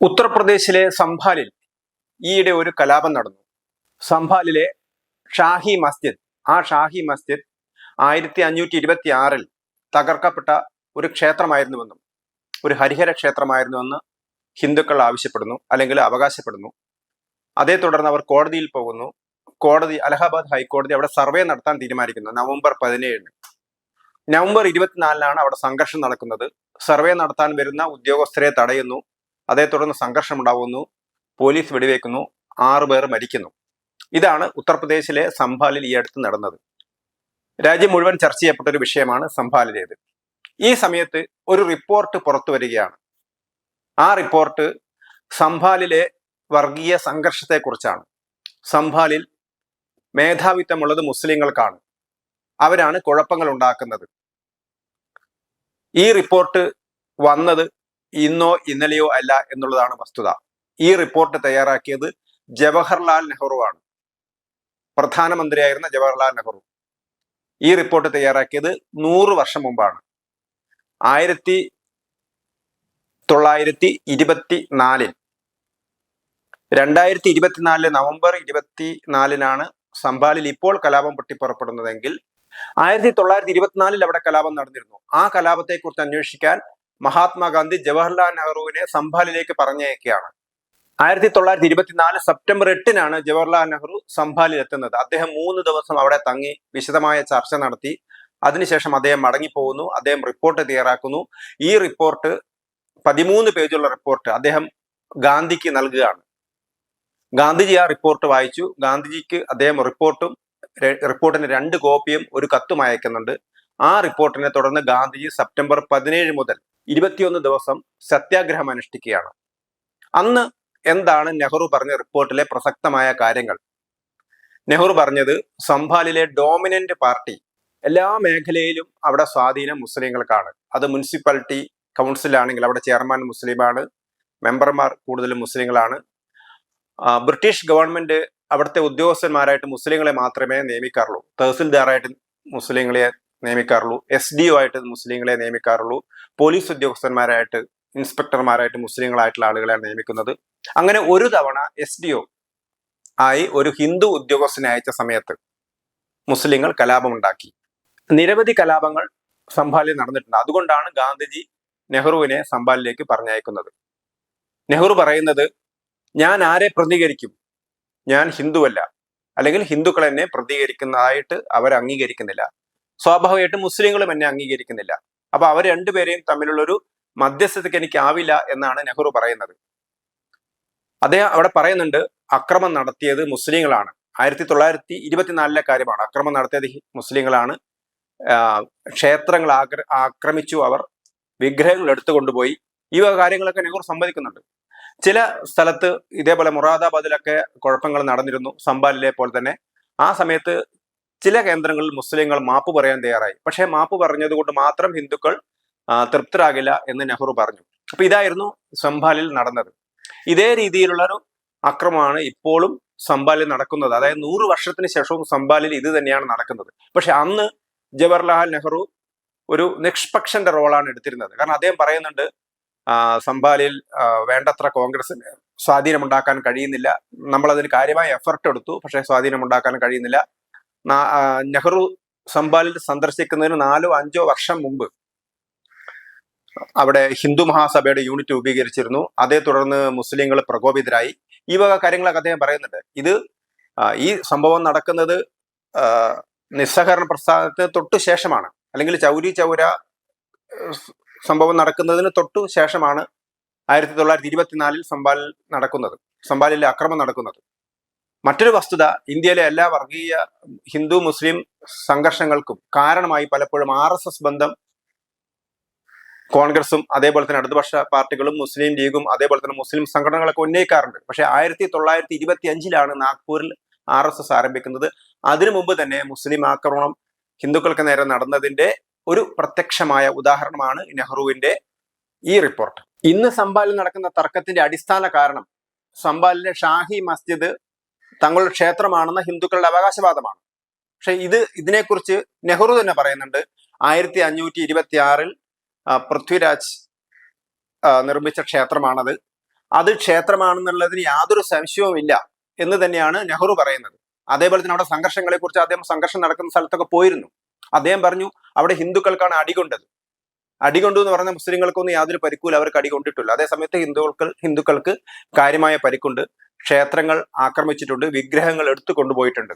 ഉത്തർപ്രദേശിലെ സംഭാലിൽ ഈയിടെ ഒരു കലാപം നടന്നു. സംഭാലിലെ ഷാഹി മസ്ജിദ് ആ ഷാഹി മസ്ജിദ് ആയിരത്തി അഞ്ഞൂറ്റി ഇരുപത്തി ആറിൽ തകർക്കപ്പെട്ട ഒരു ക്ഷേത്രമായിരുന്നുവെന്നും ഒരു ഹരിഹര ക്ഷേത്രമായിരുന്നുവെന്ന് ഹിന്ദുക്കൾ ആവശ്യപ്പെടുന്നു അല്ലെങ്കിൽ അവകാശപ്പെടുന്നു. അതേ തുടർന്ന് അവർ കോടതിയിൽ പോകുന്നു. കോടതി അലഹാബാദ് ഹൈക്കോടതി അവിടെ സർവേ നടത്താൻ തീരുമാനിക്കുന്നു. നവംബർ പതിനേഴിന്. നവംബർ ഇരുപത്തിനാലിനാണ് അവിടെ സംഘർഷം നടക്കുന്നത്. സർവേ നടത്താൻ വരുന്ന ഉദ്യോഗസ്ഥരെ തടയുന്നു. അതേ തുടർന്ന് സംഘർഷം ഉണ്ടാവുന്നു പോലീസ് വെടിവെക്കുന്നു. ആറു പേർ മരിക്കുന്നു. ഇതാണ് ഉത്തർപ്രദേശിലെ സംഭാലിൽ ഈ അടുത്ത് നടന്നത്. രാജ്യം മുഴുവൻ ചർച്ച ചെയ്യപ്പെട്ട ഒരു വിഷയമാണ് സംഭാലിലേത്. ഈ സമയത്ത് ഒരു റിപ്പോർട്ട് പുറത്തു വരികയാണ്. ആ റിപ്പോർട്ട് സംഭാലിലെ വർഗീയ സംഘർഷത്തെക്കുറിച്ചാണ്. സംഭാലിൽ മേധാവിത്വമുള്ളത് മുസ്ലിങ്ങൾക്കാണ്. അവരാണ് കുഴപ്പങ്ങൾ ഉണ്ടാക്കുന്നത് ഈ റിപ്പോർട്ട് വന്നത് ഇന്നോ ഇന്നലെയോ അല്ല എന്നുള്ളതാണ് വസ്തുത. ഈ റിപ്പോർട്ട് തയ്യാറാക്കിയത് ജവഹർലാൽ നെഹ്റു ആണ് പ്രധാനമന്ത്രിയായിരുന്ന ജവഹർലാൽ നെഹ്റു. ഈ റിപ്പോർട്ട് തയ്യാറാക്കിയത് നൂറ് വർഷം മുമ്പാണ്. ആയിരത്തി തൊള്ളായിരത്തി ഇരുപത്തി നാലിൽ രണ്ടായിരത്തി ഇരുപത്തിനാലിൽ നവംബർ ഇരുപത്തി നാലിനാണ് സംഭാലിൽ ഇപ്പോൾ കലാപം പൊട്ടിപ്പുറപ്പെടുന്നതെങ്കിൽ ആയിരത്തി തൊള്ളായിരത്തി ഇരുപത്തിനാലിൽ അവിടെ കലാപം നടന്നിരുന്നു. ആ കലാപത്തെക്കുറിച്ച് അന്വേഷിക്കാൻ മഹാത്മാഗാന്ധി ജവഹർലാൽ നെഹ്റുവിനെ സംഭാലിലേക്ക് പറഞ്ഞയക്കുകയാണ്. ആയിരത്തി തൊള്ളായിരത്തി ഇരുപത്തിനാല് സെപ്റ്റംബർ എട്ടിനാണ് ജവഹർലാൽ നെഹ്റു സംഭാലിൽ എത്തുന്നത് അദ്ദേഹം മൂന്ന് ദിവസം അവിടെ തങ്ങി വിശദമായ ചർച്ച നടത്തി. അതിനുശേഷം അദ്ദേഹം മടങ്ങിപ്പോകുന്നു. അദ്ദേഹം റിപ്പോർട്ട് തയ്യാറാക്കുന്നു. ഈ റിപ്പോർട്ട് പതിമൂന്ന് പേജുള്ള റിപ്പോർട്ട് അദ്ദേഹം ഗാന്ധിക്ക് നൽകുകയാണ്. ഗാന്ധിജി ആ റിപ്പോർട്ട് വായിച്ചു. ഗാന്ധിജിക്ക് അദ്ദേഹം റിപ്പോർട്ടും റിപ്പോർട്ടിന്റെ രണ്ട് കോപ്പിയും ഒരു കത്തും അയക്കുന്നുണ്ട്. ആ റിപ്പോർട്ടിനെ തുടർന്ന് ഗാന്ധിജി സെപ്റ്റംബർ പതിനേഴ് മുതൽ ഇരുപത്തിയൊന്ന് ദിവസം സത്യാഗ്രഹം അനുഷ്ഠിക്കുകയാണ്. അന്ന് എന്താണ് നെഹ്റു പറഞ്ഞ റിപ്പോർട്ടിലെ പ്രസക്തമായ കാര്യങ്ങൾ? നെഹ്റു പറഞ്ഞത് സംഭാലിലെ ഡോമിനന്റ് പാർട്ടി എല്ലാ മേഖലയിലും അവിടെ സ്വാധീനം മുസ്ലിങ്ങൾക്കാണ്. അത് മുനിസിപ്പാലിറ്റി കൗൺസിലാണെങ്കിൽ അവിടെ ചെയർമാൻ മുസ്ലിമാണ് മെമ്പർമാർ കൂടുതലും മുസ്ലിങ്ങളാണ്. ബ്രിട്ടീഷ് ഗവൺമെന്റ് അവിടുത്തെ ഉദ്യോഗസ്ഥന്മാരായിട്ട് മുസ്ലിങ്ങളെ മാത്രമേ നിയമിക്കാറുള്ളൂ. തഹസിൽദാറായിട്ട് മുസ്ലിങ്ങളെ നിയമിക്കാറുള്ളൂ. എസ് ഡി ഒ ആയിട്ട് മുസ്ലിങ്ങളെ നിയമിക്കാറുള്ളൂ. പോലീസ് ഉദ്യോഗസ്ഥന്മാരായിട്ട് ഇൻസ്പെക്ടർമാരായിട്ട് മുസ്ലിങ്ങളായിട്ടുള്ള ആളുകളെയാണ് നിയമിക്കുന്നത്. അങ്ങനെ ഒരു തവണ എസ് ഡി ഒ ആയി ഒരു ഹിന്ദു ഉദ്യോഗസ്ഥനെ അയച്ച സമയത്ത് മുസ്ലിങ്ങൾ കലാപമുണ്ടാക്കി. നിരവധി കലാപങ്ങൾ സംഭാലിൽ നടന്നിട്ടുണ്ട്. അതുകൊണ്ടാണ് ഗാന്ധിജി നെഹ്റുവിനെ സംഭാലിലേക്ക് പറഞ്ഞയക്കുന്നത്. നെഹ്റു പറയുന്നത് ഞാൻ ആരെ പ്രതികരിക്കും? ഞാൻ ഹിന്ദുവല്ല. അല്ലെങ്കിൽ ഹിന്ദുക്കൾ എന്നെ പ്രതികരിക്കുന്നതായിട്ട് അവർ അംഗീകരിക്കുന്നില്ല സ്വാഭാവികമായിട്ടും മുസ്ലിങ്ങളും എന്നെ അംഗീകരിക്കുന്നില്ല. അപ്പൊ അവർ രണ്ടുപേരെയും തമ്മിലുള്ളൊരു മധ്യസ്ഥതയ്ക്ക് എനിക്കാവില്ല എന്നാണ് നെഹ്റു പറയുന്നത്. അദ്ദേഹം അവിടെ പറയുന്നുണ്ട് അക്രമം നടത്തിയത് മുസ്ലിങ്ങളാണ്. ആയിരത്തി തൊള്ളായിരത്തി ഇരുപത്തിനാലിലെ കാര്യമാണ്. അക്രമം നടത്തിയത് മുസ്ലിങ്ങളാണ്. ക്ഷേത്രങ്ങൾ ആക്ര ആക്രമിച്ചു അവർ വിഗ്രഹങ്ങൾ എടുത്തു കൊണ്ടുപോയി ഈ വക കാര്യങ്ങളൊക്കെ നെഹ്റു സമ്മതിക്കുന്നുണ്ട്. ചില സ്ഥലത്ത് ഇതേപോലെ മുറാദാബാദിലൊക്കെ കുഴപ്പങ്ങൾ നടന്നിരുന്നു സംബാലിലെ പോലെ തന്നെ. ആ സമയത്ത് ചില കേന്ദ്രങ്ങളിൽ മുസ്ലിങ്ങൾ മാപ്പ് പറയാൻ തയ്യാറായി. പക്ഷേ മാപ്പ് പറഞ്ഞതുകൊണ്ട് മാത്രം ഹിന്ദുക്കൾ തൃപ്തരാകില്ല എന്ന് നെഹ്റു പറഞ്ഞു. അപ്പൊ ഇതായിരുന്നു സംഭാലിൽ നടന്നത്. ഇതേ രീതിയിലുള്ള ഒരു അക്രമമാണ് ഇപ്പോഴും സംഭാലിൽ നടക്കുന്നത്. അതായത് നൂറ് വർഷത്തിന് ശേഷവും സംഭാലിൽ ഇത് തന്നെയാണ് നടക്കുന്നത്. പക്ഷെ അന്ന് ജവഹർലാൽ നെഹ്റു ഒരു നിഷ്പക്ഷന്റെ റോളാണ് എടുത്തിരുന്നത്. കാരണം അദ്ദേഹം പറയുന്നുണ്ട് സംഭാലിൽ വേണ്ടത്ര കോൺഗ്രസിന് സ്വാധീനമുണ്ടാക്കാൻ കഴിയുന്നില്ല. നമ്മളതിന് കാര്യമായ എഫർട്ട് എടുത്തു പക്ഷേ സ്വാധീനമുണ്ടാക്കാൻ കഴിയുന്നില്ല. നെഹ്റു സംബാലിൽ സന്ദർശിക്കുന്നതിന് നാലോ അഞ്ചോ വർഷം മുമ്പ് അവിടെ ഹിന്ദു മഹാസഭയുടെ യൂണിറ്റ് രൂപീകരിച്ചിരുന്നു. അതേ തുടർന്ന് മുസ്ലിങ്ങൾ പ്രകോപിതരായി. ഈ വക കാര്യങ്ങളൊക്കെ അദ്ദേഹം പറയുന്നുണ്ട്. ഇത് ഈ സംഭവം നടക്കുന്നത് നിസ്സഹകരണ പ്രസ്ഥാനത്തിന് തൊട്ടു ശേഷമാണ്. അല്ലെങ്കിൽ ചൗരി ചൗര സംഭവം നടക്കുന്നതിന് തൊട്ടു ശേഷമാണ് ആയിരത്തി തൊള്ളായിരത്തി ഇരുപത്തിനാലിൽ സംബാലിൽ നടക്കുന്നത്. സംബാലിലെ അക്രമം നടക്കുന്നത്. മറ്റൊരു വസ്തുത ഇന്ത്യയിലെ എല്ലാ വർഗീയ ഹിന്ദു മുസ്ലിം സംഘർഷങ്ങൾക്കും കാരണമായി പലപ്പോഴും ആർ എസ് എസ് ബന്ധം കോൺഗ്രസും അതേപോലെ തന്നെ ഇടതുപക്ഷ പാർട്ടികളും മുസ്ലിം ലീഗും അതേപോലെ തന്നെ മുസ്ലിം സംഘടനകളൊക്കെ ഉന്നയിക്കാറുണ്ട്. പക്ഷെ ആയിരത്തി തൊള്ളായിരത്തി ഇരുപത്തി അഞ്ചിലാണ് നാഗ്പൂരിൽ ആർ എസ് എസ് ആരംഭിക്കുന്നത്. അതിനു മുമ്പ് തന്നെ മുസ്ലിം ആക്രമണം ഹിന്ദുക്കൾക്ക് നേരെ നടന്നതിന്റെ ഒരു പ്രത്യക്ഷമായ ഉദാഹരണമാണ് നെഹ്റുവിന്റെ ഈ റിപ്പോർട്ട്. ഇന്ന് സംബാലിൽ നടക്കുന്ന തർക്കത്തിന്റെ അടിസ്ഥാന കാരണം സംബാലിലെ ഷാഹി മസ്ജിദ് തങ്ങളുടെ ക്ഷേത്രമാണെന്ന ഹിന്ദുക്കളുടെ അവകാശവാദമാണ്. പക്ഷെ ഇത് ഇതിനെക്കുറിച്ച് നെഹ്റു തന്നെ പറയുന്നുണ്ട്. ആയിരത്തി അഞ്ഞൂറ്റി ഇരുപത്തി ആറിൽ പൃഥ്വിരാജ് നിർമ്മിച്ച ക്ഷേത്രമാണത്. അത് ക്ഷേത്രമാണെന്നുള്ളതിന് യാതൊരു സംശയവും ഇല്ല എന്ന് തന്നെയാണ് നെഹ്റു പറയുന്നത്. അതേപോലെ തന്നെ അവിടെ സംഘർഷങ്ങളെക്കുറിച്ച് അദ്ദേഹം സംഘർഷം നടക്കുന്ന സ്ഥലത്തൊക്കെ പോയിരുന്നു. അദ്ദേഹം പറഞ്ഞു അവിടെ ഹിന്ദുക്കൾക്കാണ് അടികൊണ്ടത്. അടികൊണ്ടു എന്ന് പറഞ്ഞ മുസ്ലിങ്ങൾക്കൊന്നും യാതൊരു പരിക്കൂല അവർക്ക് അടികൊണ്ടിട്ടില്ല അതേസമയത്ത് ഹിന്ദുക്കൾ ഹിന്ദുക്കൾക്ക് കാര്യമായ പരിക്കുണ്ട്. ക്ഷേത്രങ്ങൾ ആക്രമിച്ചിട്ടുണ്ട്. വിഗ്രഹങ്ങൾ എടുത്തു കൊണ്ടുപോയിട്ടുണ്ട്.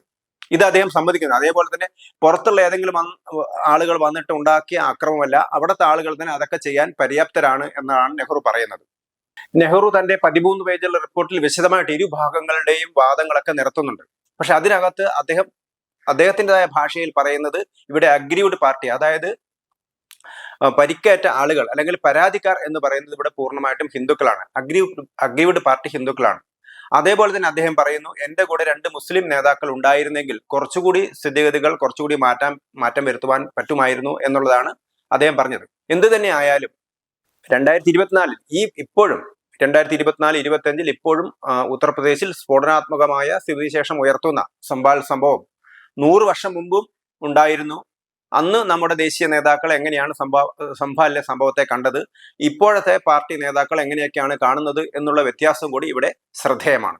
ഇത് അദ്ദേഹം സമ്മതിക്കുന്നു. അതേപോലെ തന്നെ പുറത്തുള്ള ഏതെങ്കിലും ആളുകൾ വന്നിട്ട് ഉണ്ടാക്കിയ ആക്രമമല്ല അവിടുത്തെ ആളുകൾ തന്നെ അതൊക്കെ ചെയ്യാൻ പര്യാപ്തരാണ് എന്നാണ് നെഹ്റു പറയുന്നത്. നെഹ്റു തന്റെ പതിമൂന്ന് പേജുള്ള റിപ്പോർട്ടിൽ വിശദമായിട്ട് ഇരുഭാഗങ്ങളുടെയും വാദങ്ങളൊക്കെ നിരത്തുന്നുണ്ട്. പക്ഷെ അതിനകത്ത് അദ്ദേഹം അദ്ദേഹത്തിന്റെതായ ഭാഷയിൽ പറയുന്നത് ഇവിടെ അഗ്രീവ്ഡ് പാർട്ടി അതായത് പരിക്കേറ്റ ആളുകൾ അല്ലെങ്കിൽ പരാതിക്കാർ എന്ന് പറയുന്നത് ഇവിടെ പൂർണമായിട്ടും ഹിന്ദുക്കളാണ്. അഗ്രീവ് അഗ്രീവ്ഡ് പാർട്ടി ഹിന്ദുക്കളാണ്. അതേപോലെ തന്നെ അദ്ദേഹം പറയുന്നു എന്റെ കൂടെ രണ്ട് മുസ്ലിം നേതാക്കൾ ഉണ്ടായിരുന്നെങ്കിൽ കുറച്ചുകൂടി സ്ഥിതിഗതികൾ കുറച്ചുകൂടി മാറ്റാൻ മാറ്റം വരുത്തുവാൻ പറ്റുമായിരുന്നു എന്നുള്ളതാണ് അദ്ദേഹം പറഞ്ഞത്. എന്ത് തന്നെ ആയാലും രണ്ടായിരത്തി ഇരുപത്തിനാലിൽ ഈ ഇപ്പോഴും രണ്ടായിരത്തി ഇരുപത്തിനാല് ഇരുപത്തി അഞ്ചിൽ ഇപ്പോഴും ഉത്തർപ്രദേശിൽ സ്ഫോടനാത്മകമായ സ്ഥിതിവിശേഷം ഉയർത്തുന്ന സംഭാൽ സംഭവം നൂറ് വർഷം മുമ്പും ഉണ്ടായിരുന്നു. അന്ന് നമ്മുടെ ദേശീയ നേതാക്കൾ എങ്ങനെയാണ് സംഭവ സംഭാല്യ സംഭവത്തെ കണ്ടത് ഇപ്പോഴത്തെ പാർട്ടി നേതാക്കൾ എങ്ങനെയൊക്കെയാണ് കാണുന്നത് എന്നുള്ള വ്യത്യാസം കൂടി ഇവിടെ ശ്രദ്ധേയമാണ്.